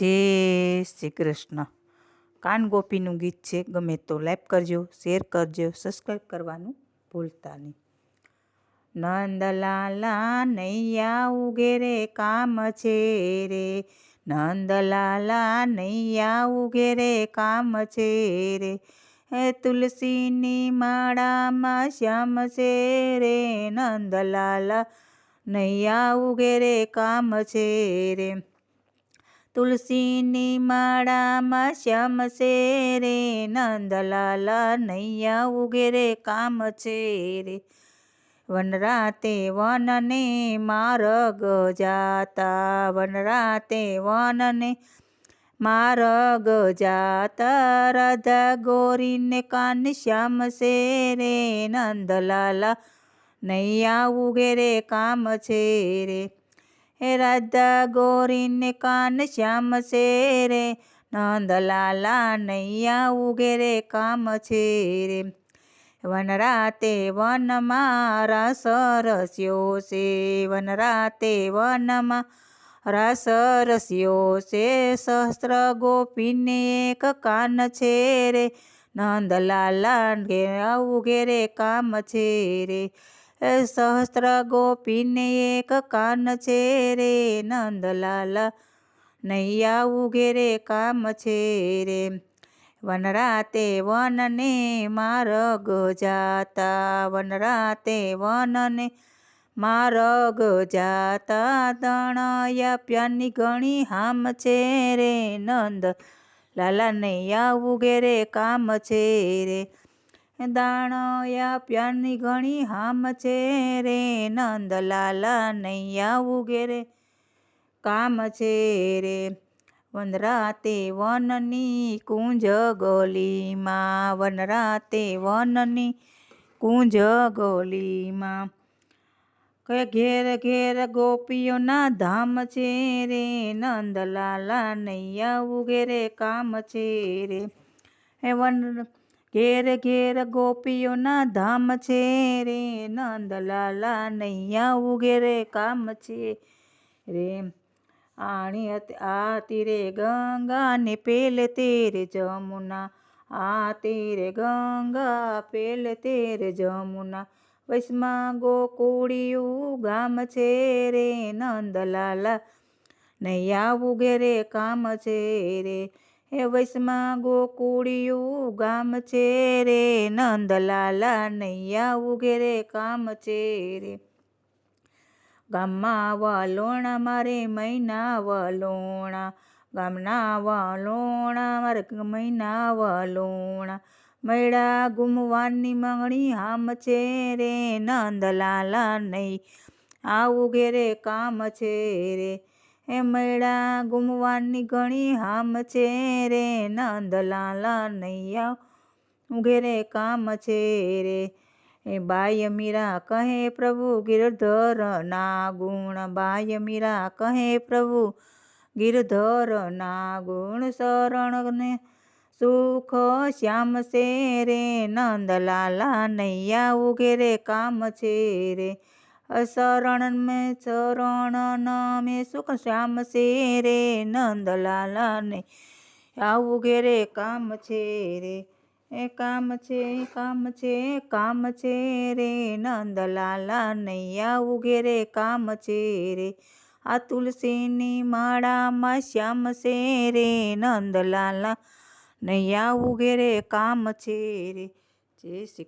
જય શ્રી કૃષ્ણ. કાન ગોપીનું ગીત છે, ગમે તો લાઈક કરજો, શેર કરજો સબસ્ક્રાઈબ કરવાનું ભૂલતા નહીં. નંદલાલા નૈયા ઉગે રે, કામ છે રે. નંદલાલા નૈયા ઉગે રે, કામ છે રે. હે તુલસીની માળામાં શ્યામ છે રે. નંદલાલા નૈયા ઉગે રે, કામ છે રે. તુલસીની માળામાં શ્યામ છે રે નંદલાલા નૈયા ઉગેરે કામ છે રે વનરાતે વનને માર્ગ જાતા વનરાતે વનને માર્ગ જાતા, રાધા ગોરીને કાન શ્યામ છે રે નંદલાલા નૈયા ઉગેરે કામ છે રે હે રાધા ગોરીને કાન શ્યામ છે રે નંદલાલા નૈયા ઉગે રે કામ છે રે વનરાતે વનમાં રસ રસ્યો છે, વનરાતે વનમાં રસ રસ્યો છે, સહસ્ત્ર ગોપીને એક કાન છે રે નંદલાલા ઉગે રે કામ છે રે સહસ્ત્ર ગોપીને એક કાન છે રે નંદલાલા. નૈયા ઉગે રે કામ છે રે. વનરાતે વનને માર્ગ જાતા. વનરાતે વનને માર્ગ જાતા. દણયા પ્યાની ઘણી હામ છે રે નંદ. લાલા, નૈયા ઉગે રે કામ છે રે. દાણયા પ્યાની ઘણી હામ છે રે, નંદલાલા નૈયા ઉગે રે. કામ છે રે, વનરાતે વનની કુંજ ગોલીમાં, વનરાતે વનની કુંજ ગોલીમાં. કે ઘેર ઘેર ગોપીઓના ધામ છે રે, નંદલાલા નૈયા ઉગે રે. કામ છે રે, હે વન ઘેર ઘેર ગોપીઓના ધામ છે રે, નંદલાલા નૈયા ઉગે રે કામ છે રે. આણી આ તીરે ગંગા ને પેલ તેરે જમુના, આ તીરે ગંગા પેલ તેરે જમુના. વૈષ્મા ગોકુળિયું ગામ છે રે, નંદલાલા નૈયા ઉગે રે કામ છે રે. હે વૈષ્મા ગોકુળિયું ગામ છે રે નંદલાલા નૈયા ઉગે રે કામ છે રે ગામમાં વલોણા મારે મૈના વલોણા, ગામના વલોણા મારે મૈના વલોણા. મૈડા ગુમવાની માંગણી હામ છે રે નંદલાલા નહીં આવું ઘેરે કામ છે રે હે મૈડા ગુમવાની ઘણી હામ છે રે નંદલાલા નૈયા ઘેરે કામ છે રે. એ બાય મીરા કહે પ્રભુ ગિરધર ના ગુણ બાય મીરા કહે પ્રભુ ગિરધર ના ગુણ શરણને સુખ શ્યામ છે રે નંદલાલા નૈયા ઉઘેરે કામ છે રે. શરણ મેં શરણ મેં સુખ શ્યામ છે રે નંદલાલા ને આવું ઘેરે કામ છે રે. એ કામ છે કામ છે કામ છે રે. નંદલાલા નૈયા ઉગે રે કામ છે રે. આ તુલસીની માળામાં શ્યામ છે રે નંદલાલા નૈયા ઉગે રે કામ છે રે. જય શ્રી